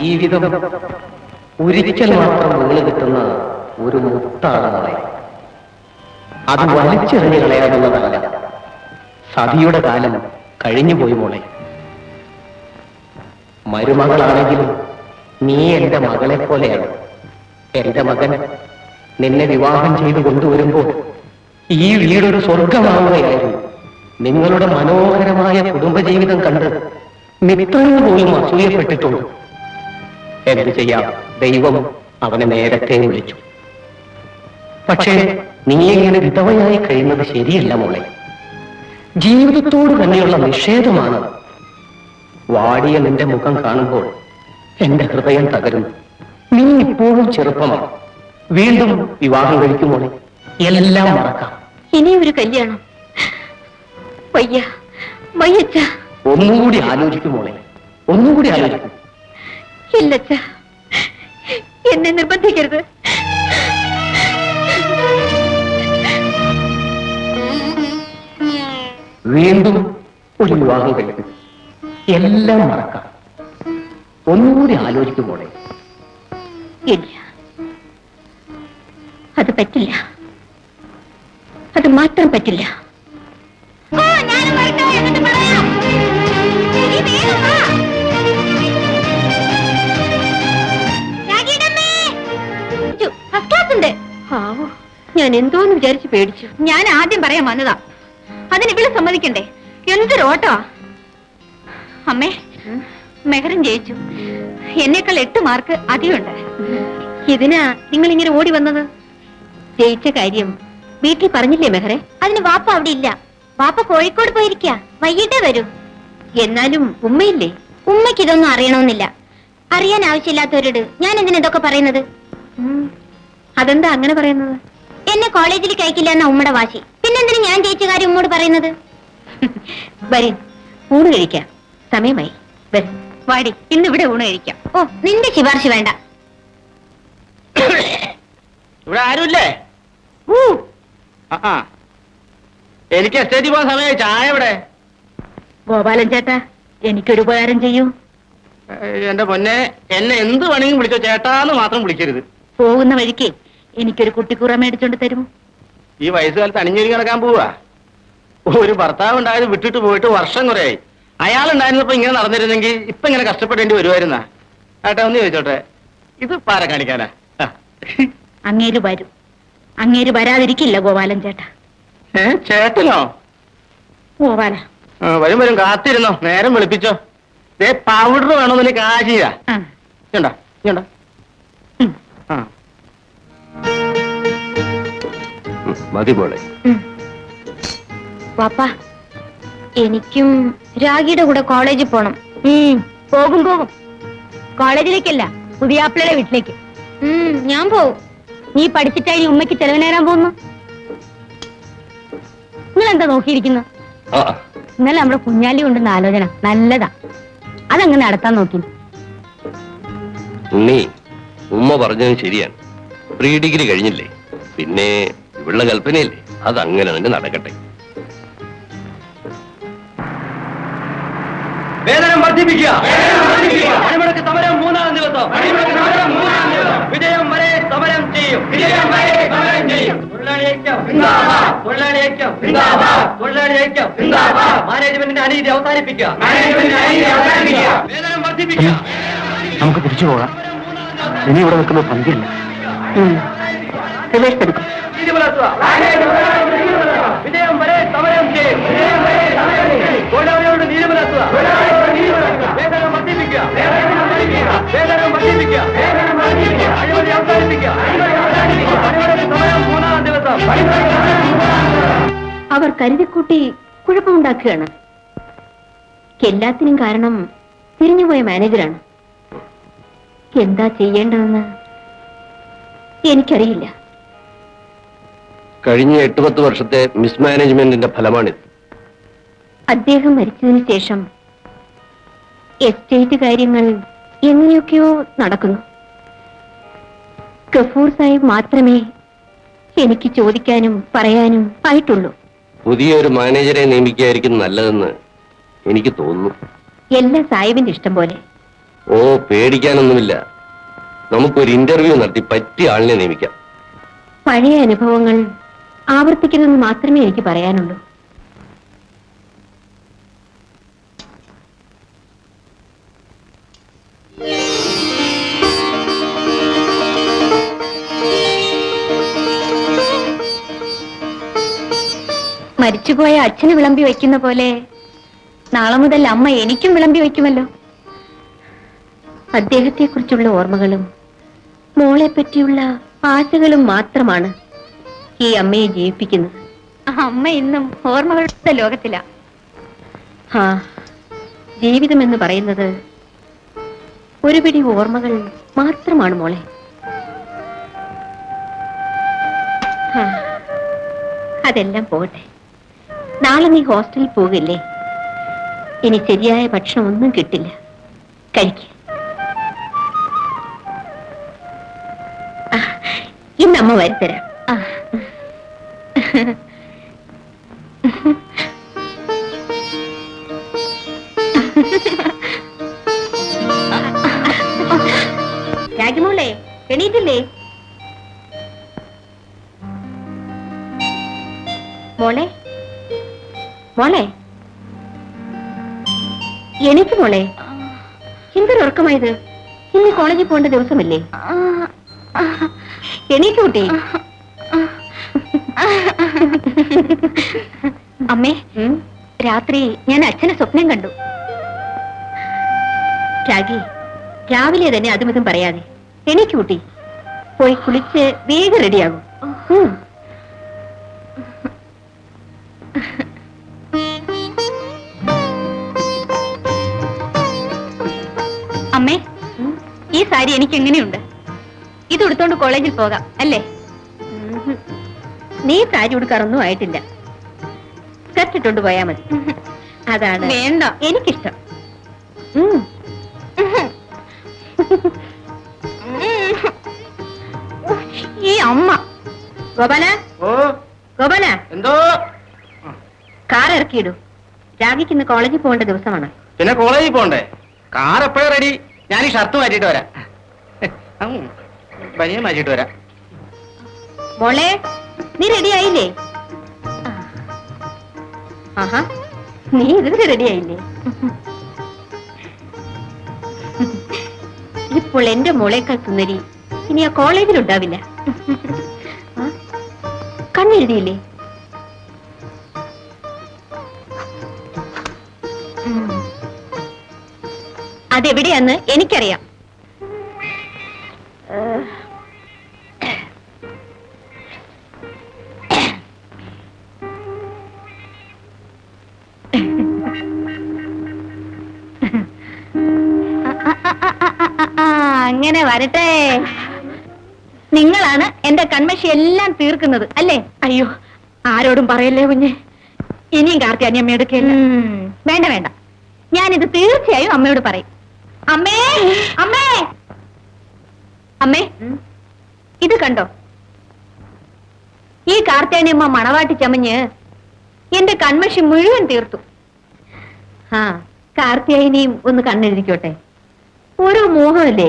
ജീവിതം ഒരിക്കൽ മാത്രം വീണ് കിട്ടുന്ന ഒരു മുത്താണ് മോളെ അത് വലിച്ചെറിഞ്ഞ് കളയാവുന്നതല്ല. സതിയുടെ കാലം കഴിഞ്ഞു പോയി മോളെ. മരുമകളാണെങ്കിലും നീ എന്റെ മകളെ പോലെയാണ്. എന്റെ മകൻ നിന്നെ വിവാഹം ചെയ്തു കൊണ്ടുവരുമ്പോൾ ഈ വീടൊരു സ്വർഗമാവുകയായിരുന്നു നിങ്ങളുടെ മനോഹരമായ കുടുംബജീവിതം കണ്ട് മിത്രങ്ങൾ പോലും അസൂയപ്പെട്ടിട്ടുണ്ട്. എന്ത് ചെയ്യാം? ദൈവം അവനെ നേരത്തെ വിളിച്ചു. പക്ഷേ നീ ഇങ്ങനെ വിധവയായി കഴിയുന്നത് ശരിയല്ല മോളെ. ജീവിതത്തോട് തന്നെയുള്ള നിഷേധമാണ്. വാടിയ നിന്റെ മുഖം കാണുമ്പോൾ എന്റെ ഹൃദയം തകരുന്നു. നീ ഇപ്പോഴും ചെറുപ്പമാണ്. വീണ്ടും വിവാഹം കഴിക്കുമോളെ എല്ലാം മറക്കാം. ഇനി ഒരു കല്യാണം. വയ്യ വയ്യച്ച. ഒന്നുകൂടി ആലോചിക്കുമോളെ ഒന്നുകൂടി ആലോചിക്കും. ഇല്ലച്ച. എന്നെ നിർബന്ധിക്കരുത്. വീണ്ടും ഒരു വിവാഹം കഴിക്കും. എല്ലാം മറക്കാം. ഒന്നുകൂടി ആലോചിക്കുമ്പോളെ ഇല്ല. അത് പറ്റില്ല. അത് മാത്രം പറ്റില്ല. ഞാൻ എന്തോന്ന് വിചാരിച്ച് പേടിച്ചു. ഞാൻ ആദ്യം പറയാൻ വന്നതാ. അതിന് ഇവിടെ സമ്മതിക്കണ്ടേ? എന്തൊരു ഓട്ടോ അമ്മേ മെഹറും ജയിച്ചു. എന്നേക്കാൾ എട്ട് മാർക്ക് അധികമുണ്ട്. ഇതിനാ നിങ്ങൾ ഇങ്ങനെ ഓടി വന്നത്? ജയിച്ച കാര്യം വീട്ടിൽ പറഞ്ഞില്ലേ മെഹറെ? അതിന് വാപ്പ അവിടെ ഇല്ല. വാപ്പ കോഴിക്കോട് പോയിരിക്ക. വൈകിട്ടേ വരൂ. എന്നാലും ഉമ്മയില്ലേ? ഉമ്മയ്ക്ക് ഇതൊന്നും അറിയണമെന്നില്ല. അറിയാൻ ആവശ്യമില്ലാത്തവരോട് ഞാൻ എന്തിനാ ഇതൊക്കെ പറയുന്നത്? അതെന്താ അങ്ങനെ പറയുന്നത്? എന്നെ കോളേജിൽ കഴിക്കില്ല എന്ന ഉമ്മയുടെ വാശി. പിന്നെന്തിനു ഞാൻ ജയിച്ച കാര്യം ഉമ്മോട് പറയുന്നത്? വരി ഊണ് കഴിക്കാം. സമയമായി. ബസ് വാടി ഇന്ന് ഇവിടെ ഊണ് കഴിക്കാം. ഓ നിന്റെ ശുപാർശ വേണ്ട. ഇവിടെ ആരുമില്ലേ? ആ, ആ. എനിക്ക് എസ്റ്റേറ്റിൽ പോകാൻ സമയമായി. ചായ ഇവിടെ ഗോപാലൻ ചേട്ടാ എനിക്കൊരു ഉപകാരം ചെയ്യൂ. എന്റെ പൊന്നെ എന്നെ എന്ത് വേണമെങ്കിലും വിളിച്ചോ? ചേട്ടാന്ന് മാത്രം വിളിക്കരുത്. പോകുന്ന വഴിക്ക് എനിക്കൊരു കുട്ടിക്കൂറ മേടിച്ചോണ്ട് തരുമോ? ഈ വയസ്സുകാലത്ത് അണിഞ്ഞൊരുങ്ങി നടക്കാൻ പോവാ. ഒരു ഭർത്താവ് ഉണ്ടായത് വിട്ടിട്ട് പോയിട്ട് വർഷം കുറയായി. അയാൾ ഉണ്ടായിരുന്നപ്പോ ഇങ്ങനെ നടന്നിരുന്നെങ്കിൽ ഇപ്പൊ ഇങ്ങനെ കഷ്ടപ്പെടേണ്ടി വരുമായിരുന്ന ഏട്ടാ ഒന്ന് ചോദിച്ചോട്ടെ. ഇത് പാര കാണിക്കാനാ? അങ്ങേര് വരും. അങ്ങേര് വരാതിരിക്കില്ല ഗോപാലൻ ചേട്ടാ. ഏ ചേട്ടനോ? ഗോപാല. ആ, വരും വരും. കാത്തിരുന്നോ? നേരം വെളുപ്പിച്ചോ. ദേ പൗഡർ വേണമെന്ന് കാശിയാ. ആ. ഇതുണ്ടോ ഇതുണ്ടോ ഉം. ആ. മതി പോളെ. പാപ്പ എനിക്കും രാഗിയുടെ കൂടെ കോളേജിൽ പോണം. പോകും പോകും. കോളേജിലേക്കല്ല പുതിയാപ്പിളയുടെ വീട്ടിലേക്ക്. ഞാൻ പോവും. നീ പഠിച്ചിട്ടായി ഉമ്മയ്ക്ക് ചെലവിനേരാൻ പോകുന്നു? നിങ്ങൾ എന്താ നോക്കിയിരിക്കുന്നു? ആ. ഇന്നലെ നമ്മുടെ കുഞ്ഞാലി കൊണ്ടുവന്ന ആലോചന നല്ലതാ. അതങ്ങ് നടത്താൻ നോക്കി. ഉണ്ണി ഉമ്മ പറഞ്ഞത് ശരിയാണ്. പ്രീ ഡിഗ്രി കഴിഞ്ഞില്ലേ? പിന്നെ ഇവളുടെ കൽപ്പനയല്ലേ? അതങ്ങനെ തന്നെ നടക്കട്ടെ. വേതനം വർദ്ധിപ്പിക്കുക. പണിമുടക്ക് സമരം മൂന്നാം ദിവസം. വിജയം വരെ സമരം ചെയ്യും. വിജയം വരെ സമരം മാനേജ്മെന്റിന്റെ അനീതി അവസാനിപ്പിക്കുക. വേതനം വർദ്ധിപ്പിക്കുക. നമുക്ക് തിരിച്ചു പോകാം. ഇനി ഇവിടെ നിൽക്കുന്ന പങ്കില്ല. പുലർത്തുക വിജയം വരെ സമരം ചെയ്യും. തൊഴിലാളിയോട് നീതി പുലർത്തുക. വേതനം വർദ്ധിപ്പിക്കുക. വേതനം വർദ്ധിപ്പിക്കുക. അഴിമതി അവസാനിപ്പിക്കുക. സമരം മൂന്നാം ദിവസം. അവർ കരുതിക്കൂട്ടി കുഴപ്പമുണ്ടാക്കുകയാണ്. എല്ലാത്തിനും കാരണം തിരിഞ്ഞുപോയ മാനേജരാണ് എന്താ ചെയ്യേണ്ടതെന്ന് എനിക്കറിയില്ല. കഴിഞ്ഞ എട്ട് പത്ത് വർഷത്തെ മിസ്മാനേജ്മെന്റിന്റെ ഫലമാണിത്. അദ്ദേഹം മരിച്ചതിന് ശേഷം എസ്റ്റേറ്റ് കാര്യങ്ങൾ എങ്ങനെയൊക്കെയോ നടക്കുന്നു. കഫൂർ സാഹിബ് മാത്രമേ എനിക്ക് ചോദിക്കാനും പറയാനും ആയിട്ടുള്ളൂ. പുതിയൊരു മാനേജറെ നിയമിക്കുകയായിരിക്കും നല്ലതെന്ന് എനിക്ക് തോന്നുന്നു. എല്ലാ സാഹിബിന്റെ ഇഷ്ടം പോലെ. ഓ പേടിക്കാനൊന്നുമില്ല. നമുക്കൊരു ഇന്റർവ്യൂ നടത്തി പറ്റിയ ആളിനെ നിയമിക്കാം. പഴയ അനുഭവങ്ങൾ ആവർത്തിക്കുന്നതെന്ന് മാത്രമേ എനിക്ക് പറയാനുള്ളൂ. മരിച്ചുപോയ അച്ഛന് വിളമ്പി വെക്കുന്ന പോലെ നാളെ മുതൽ അമ്മ എനിക്കും വിളമ്പി വെക്കുമല്ലോ അദ്ദേഹത്തെക്കുറിച്ചുള്ള ഓർമ്മകളും മോളെ പറ്റിയുള്ള ആശകളും മാത്രമാണ് ഈ അമ്മയെ ജീവിപ്പിക്കുന്നത് അമ്മ ഇന്നും ഓർമ്മകളുടെ ലോകത്തില. ആ ജീവിതം എന്ന് പറയുന്നത് ഒരു പിടി ഓർമ്മകൾ മാത്രമാണ് മോളെ. അതെല്ലാം പോകട്ടെ നാളെ നീ ഹോസ്റ്റലിൽ പോകില്ലേ? ഇനി ശരിയായ ഭക്ഷണം ഒന്നും കിട്ടില്ല. കഴിക്ക. ഇന്ന് അമ്മ വരുത്തരാം. രാജമോളെ എണീറ്റില്ലേ? മോളെ മോളെ. എണീറ്റ് മോളെ. എന്തൊരു ഉറക്കമായത്? ഇന്ന് കോളേജിൽ പോകേണ്ട ദിവസമല്ലേ? കുട്ടി. അമ്മേ രാത്രി ഞാൻ അച്ഛനെ സ്വപ്നം കണ്ടു. രാഗി രാവിലെ തന്നെ അതും ഇതും പറയാതെ എണീക്ക് കുട്ടി. പോയി കുളിച്ച് വേഗം റെഡിയാകും. അമ്മേ ഈ സാരി എനിക്ക് എങ്ങനെയുണ്ട് ഇത് ഉടുത്തോണ്ട് കോളേജിൽ പോകാം അല്ലേ? നീ സാരി ഉടുക്കാറൊന്നും ആയിട്ടില്ല. സ്കർട്ട് ഇട്ടോണ്ട് പോയാ മതി. അതാണ് വേണ്ട. എനിക്കിഷ്ടം. ഈ അമ്മ. ഗോപാല? ഓ. ഗോപാല? എന്തോ? കാർ ഇറക്കിയിടൂ. രാഗിക്ക് ഇന്ന് കോളേജിൽ പോകേണ്ട ദിവസമാണ്. പിന്നെ കോളേജിൽ പോണ്ടേ? കാർ എപ്പോഴും റെഡി ഞാൻ ഈ ഷർട്ട് മാറ്റിയിട്ട് വരാം. ഉം, മാറ്റിട്ട് വരാം. മോളെ നീ റെഡി ആയില്ലേ? ആഹാ നീ ഇതിന് റെഡി ആയില്ലേ? ഇപ്പോൾ എന്റെ മോളേക്കാൾ സുന്ദരി ഇനി ആ കോളേജിൽ ഉണ്ടാവില്ല? കണ്ണെഴുതിയില്ലേ. അതെവിടെയാന്ന് എനിക്കറിയാം. അങ്ങനെ വരട്ടെ. നിങ്ങളാണ് എന്റെ കൺമഷി എല്ലാം തീർക്കുന്നത് അല്ലേ? അയ്യോ ആരോടും പറയല്ലേ കുഞ്ഞെ? ഇനിയും കാർത്തി അനിയമ്മ എടുക്കില്ല വേണ്ട വേണ്ട. ഞാനിത് തീർച്ചയായും അമ്മയോട് പറയും. അമ്മേ അമ്മേ! അമ്മേ ഇത് കണ്ടോ? ഈ കാർത്തിയാനിയമ്മ മണവാട്ടി ചമഞ്ഞ് എന്റെ കൺമഷി മുഴുവൻ തീർത്തു. ആ കാർത്തിയായിനിയും ഒന്ന് കണ്ണെഴുതിക്കോട്ടെ. ഓരോ മോഹമല്ലേ?